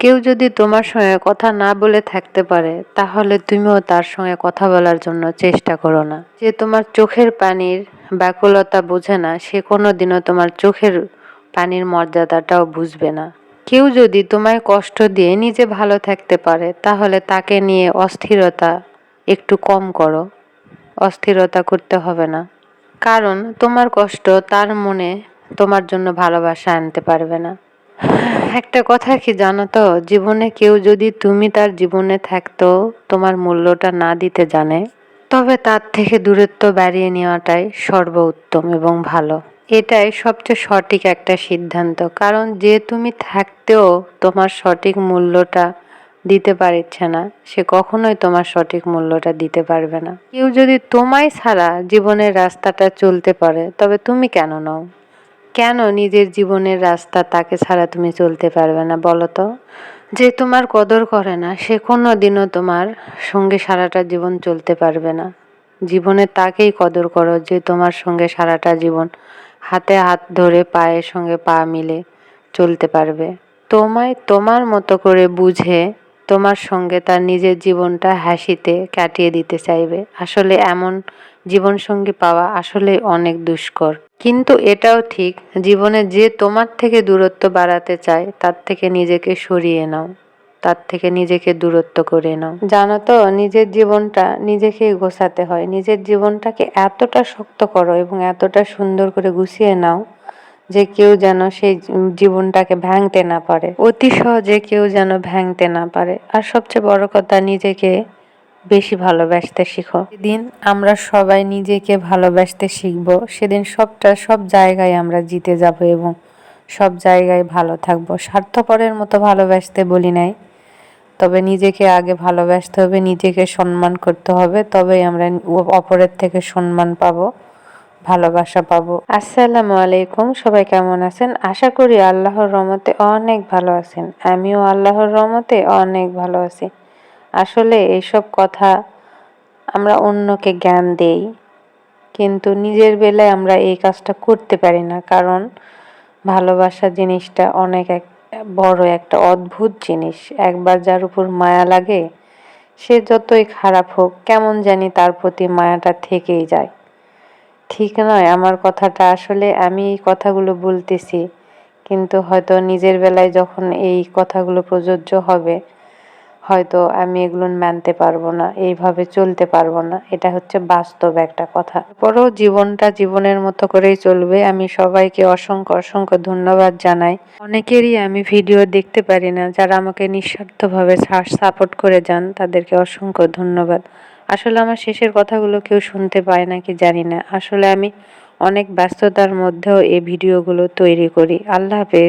কেউ যদি তোমার সঙ্গে কথা না বলে থাকতে পারে, তাহলে তুমিও তার সঙ্গে কথা বলার জন্য চেষ্টা করো না। যে তোমার চোখের পানির ব্যাকুলতা বোঝে না, সে কোনো দিনও তোমার চোখের পানির মর্যাদাটাও বুঝবে না। কেউ যদি তোমায় কষ্ট দিয়ে নিজে ভালো থাকতে পারে, তাহলে তাকে নিয়ে অস্থিরতা একটু কম করো। অস্থিরতা করতে হবে না। কারণ তোমার কষ্ট তার মনে তোমার জন্য ভালোবাসা আনতে পারবে না। একটা কথা কি জানো তো? জীবনে কেউ যদি তুমি তার জীবনে থাকতো, তোমার মূল্যটা না দিতে জানে, তবে তার থেকে দূরত্ব বাড়িয়ে নেওয়াটাই সর্বোত্তম এবং ভালো। এটাই সবচেয়ে সঠিক একটা সিদ্ধান্ত। কারণ যে তুমি থাকতেও তোমার সঠিক মূল্যটা দিতে পারছে না, সে কখনোই তোমার সঠিক মূল্যটা দিতে পারবে না। কেউ যদি তোমায় ছাড়া জীবনের রাস্তাটা চলতে পারে, তবে তুমি কেন নও? কেন নিজের জীবনের রাস্তা তাকে ছাড়া তুমি চলতে পারবে না বলো তো? যে তোমার কদর করে না, সে কোনো দিনও তোমার সঙ্গে সারাটা জীবন চলতে পারবে না। জীবনে তাকেই কদর করো যে তোমার সঙ্গে সারাটা জীবন হাতে হাত ধরে পায়ের সঙ্গে পা মিলে চলতে পারবে। তোমায় তোমার মতো করে বুঝে তোমার সঙ্গে তার নিজের জীবনটা হাসিতে কাটিয়ে দিতে চাইবে। আসলে এমন জীবনসঙ্গী পাওয়া আসলে অনেক দুষ্কর। কিন্তু এটাও ঠিক, জীবনে যে তোমার থেকে দূরত্ব বাড়াতে চায়, তার থেকে নিজেকে সরিয়ে নাও, তার থেকে নিজেকে দূরত্ব করে নাও। জানো তো, নিজের জীবনটা নিজেকে গোছাতে হয়, নিজের জীবনটাকে এতটা শক্ত করো এবং এতটা সুন্দর করে গুছিয়ে নাও যে কেউ যেন সেই জীবনটাকে ভাঙতে না পারে। অতি সহজে কেউ যেন ভাঙতে না পারে। আর সবচেয়ে বড় কথা, নিজেকে বেশি ভালোবাসতে শিখো। সেদিন আমরা সবাই নিজেকে ভালোবাসতে শিখব সেদিন সবটা সব জায়গায় আমরা জিতে যাব এবং সব জায়গায় ভালো থাকব। স্বার্থপরের মতো ভালোবাসতে বলি নাই। তবে নিজেকে আগে ভালোবাসতে হবে নিজেকে সম্মান করতে হবে তবেই আমরা অপরের থেকে সম্মান পাবো ভালোবাসা পাবো। আসসালামু আলাইকুম সবাই কেমন আছেন? আশা করি আল্লাহর রহমতে অনেক ভালো আছেন। আমিও আল্লাহর রহমতে অনেক ভালো আছি। আসলে এইসব কথা আমরা অন্যকে জ্ঞান দেই, কিন্তু নিজের বেলায় আমরা এই কাজটা করতে পারি না, কারণ ভালোবাসা জিনিসটা অনেক এক, বড় একটা অদ্ভুত জিনিস। একবার যার উপর মায়া লাগে, সে যতই খারাপ হোক, কেমন জানি তার প্রতি মায়াটা থেকেই যায়। ঠিক নয়, আমার কথাটা আসলে আমি এই কথাগুলো বলতেছি, কিন্তু হয়তো নিজের বেলায় যখন এই কথাগুলো প্রযোজ্য হবে হয়তো আমি এগুলো মানতে পারব না, এইভাবে চলতে পারব না। এটা হচ্ছে বাস্তব একটা কথা। পরেও জীবনটা জীবনের মতো করেই চলবে। আমি সবাইকে অসংখ্য অসংখ্য ধন্যবাদ জানাই। অনেকেরই আমি ভিডিও দেখতে পারি না, যারা আমাকে নিঃস্বার্থভাবে সাপোর্ট করে যান, তাদেরকে অসংখ্য ধন্যবাদ। আসলে আমার শেষের কথাগুলো কেউ শুনতে পায় নাকি জানি না। আসলে আমি অনেক ব্যস্ততার মধ্যেও এই ভিডিওগুলো তৈরি করি। আল্লাহ হাফেজ।